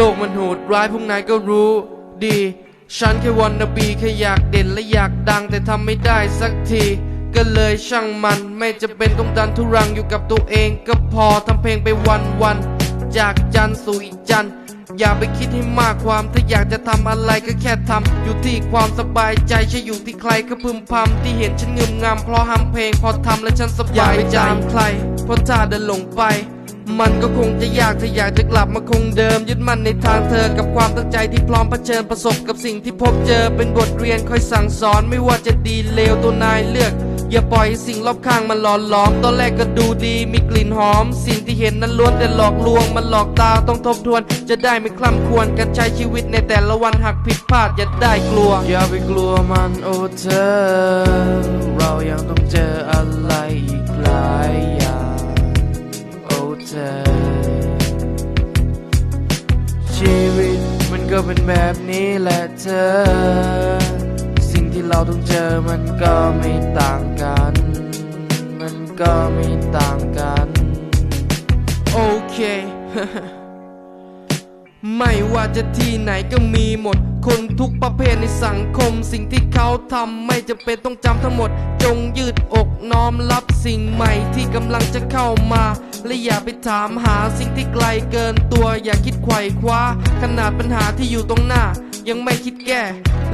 ร้ายพวกนายก็รู้ดี ฉันแค่วันนบีแค่อยากเด่นและอยากดังแต่ทำไม่ได้สักที ก็เลยช่างมันไม่จะเป็นต้องดันทุรังอยู่กับตัวเอง ก็พอทำเพลงไปวันวันๆจากจันทร์สู่อีกจันทร์อย่าไปคิดให้มากความถ้าอยากจะทำอะไรก็แค่ทำอยู่ที่ความสบายใจใช่อยู่ที่ใครก็พึมพำที่เห็นฉันงึมงำเพราะทำเพลงพอทำแล้วฉันสบายใจใคร เพราะถ้าเดินหลงไป มันก็คงจะยากถ้าอยากจะกลับมาคงเดิม ยึดมั่นในทางเธอกับความตั้งใจที่พร้อมเผชิญประสบกับสิ่งที่พบเจอเป็นบทเรียนคอยสั่งสอนไม่ว่าจะดีเลวตัวนายเลือกอย่าปล่อยให้สิ่งรอบข้างมันหลอนหลอม ตอนแรกก็ดูดีมีกลิ่นหอม สิ่งที่เห็นนั้นล้วนแต่หลอกลวง มันหลอกตาต้องทบทวน จะได้ไม่คล่ำควรการใช้ชีวิตในแต่ละวันหากผิดพลาดอย่าได้กลัว อย่าไปกลัวมันโอ้เธอเรา เป็นแบบนี้แหละเธอ สิ่งที่เราต้องเจอมันก็ไม่ต่างกัน มันก็ไม่ต่างกัน โอเค ไม่ว่าจะที่ไหนก็มีหมด คนทุกประเภทในสังคม สิ่งที่เขาทำไม่จะเป็นต้องจำทั้งหมด จงยืดอกน้อมรับสิ่งใหม่ที่กำลังจะเข้ามา และอย่าไปถามหาสิ่งที่ไกลเกินตัวอย่าคิดไขว่คว้า ขนาดปัญหาที่อยู่ตรงหน้า ยังไม่คิดแก้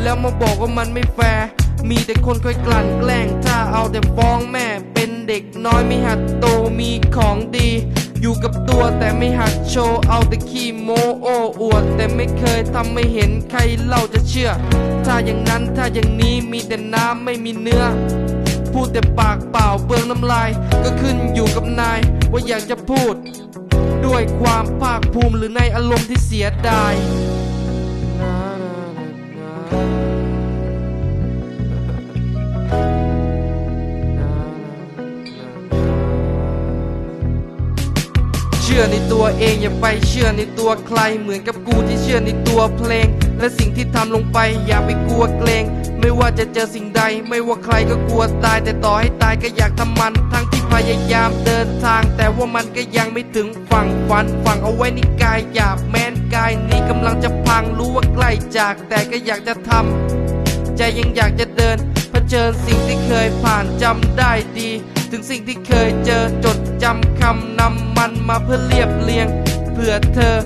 แล้วมาบอกว่ามันไม่แฟร์มีแต่คนคอยกลั่นแกล้ง ถ้าเอาแต่ฟ้องแม่เป็นเด็กน้อยไม่หัดโตมีของดี อยู่กับตัวแต่ไม่หัดโชว์เอาแต่ขี้โมโอ้อวด แต่ไม่เคยทำไม่เห็นใครเล่าจะเชื่อ ถ้าอย่างนั้นถ้าอย่างนี้มีแต่น้ำไม่มีเนื้อ พูดแต่ปากเปล่าเบืองน้ำลาย ก็ขึ้นอยู่กับนาย ว่าอยากจะพูด ด้วยความภาคภูมิหรือในอารมณ์ที่เสียดายเชื่อในตัวเองอย่าไปเชื่อในตัวใครเหมือนกับกูที่เชื่อในตัวเพลง และสิ่งที่ทำลงไปอย่าไปกลัวเกรง ไม่ว่าจะเจอสิ่งใด ไม่ว่าใครก็กลัวตาย แต่ต่อให้ตายก็อยากทำมัน ทั้งที่พยายามเดินทาง แต่ว่ามันก็ยังไม่ถึงฝั่งฝันฝังเอาไว้ในกายหยาบแม้นกายนี้กำลังจะพังรู้ว่าใกล้จาก แต่ก็อยากจะทำใจยังอยากจะเดินเผชิญสิ่งที่เคยผ่านจำได้ดี ถึงสิ่งที่เคยเจอจดจำคำนำมันมาเพื่อเรียบเรียงเพื่อเธอ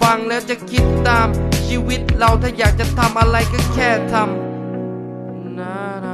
ฟังแล้วจะคิดตามชีวิตเราถ้าอยากจะทำอะไรก็แค่ทำ นะนะ